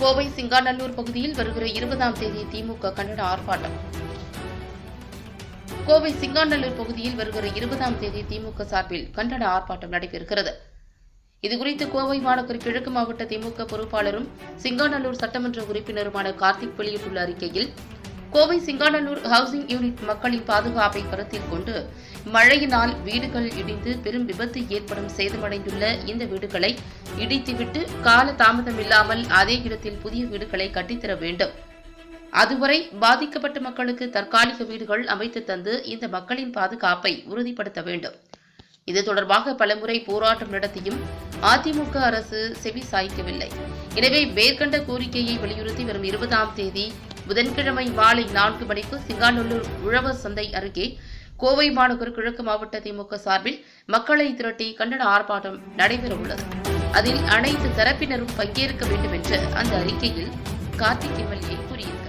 கோவை சிங்காநல்லூர் பகுதியில் வருகிற இருபதாம் தேதி திமுக கண்டன ஆர்ப்பாட்டம். கோவை சிங்காநல்லூர் பகுதியில் வருகிற இருபதாம் தேதி திமுக சார்பில் கண்டன ஆர்ப்பாட்டம் நடைபெறுகிறது. இதுகுறித்து கோவை மாநகர் கிழக்கு மாவட்ட திமுக பொறுப்பாளரும் சிங்காநல்லூர் சட்டமன்ற உறுப்பினருமான கார்த்திக் வெளியிட்டுள்ள அறிக்கையில் கோவை சிங்காநல்லூர் ஹவுசிங் யூனிட் மக்களின் பாதுகாப்பை கருத்தில் கொண்டு மழையினால் வீடுகள் இடிந்து பெரும் விபத்து ஏற்படும் சேதமடைந்துள்ள இந்த வீடுகளை இடித்துவிட்டு கால தாமதம் இல்லாமல் அதே இடத்தில் புதிய வீடுகளை கட்டித்தர வேண்டும். அதுவரை பாதிக்கப்பட்ட மக்களுக்கு தற்காலிக வீடுகள் அமைத்து தந்து இந்த மக்களின் பாதுகாப்பை உறுதிப்படுத்த வேண்டும். இது தொடர்பாக பலமுறை போராட்டம் நடத்தியும் அதிமுக அரசு செவி சாய்க்கவில்லை. எனவே மேற்கண்ட கோரிக்கையை வலியுறுத்தி வரும் இருபதாம் தேதி புதன்கிழமை மாலை நான்கு மணிக்கு சிங்காநல்லூர் உழவர் சந்தை அருகே கோவை மாநகர் கிழக்கு மாவட்ட திமுக சார்பில் மக்களை திரட்டி கண்டன ஆர்ப்பாட்டம் நடைபெறவுள்ளது. அதில் அனைத்து தரப்பினரும் பங்கேற்க வேண்டும் என்று அந்த அறிக்கையில் கார்த்திக் எம்எல்ஏ கூறியிருக்கிறார்.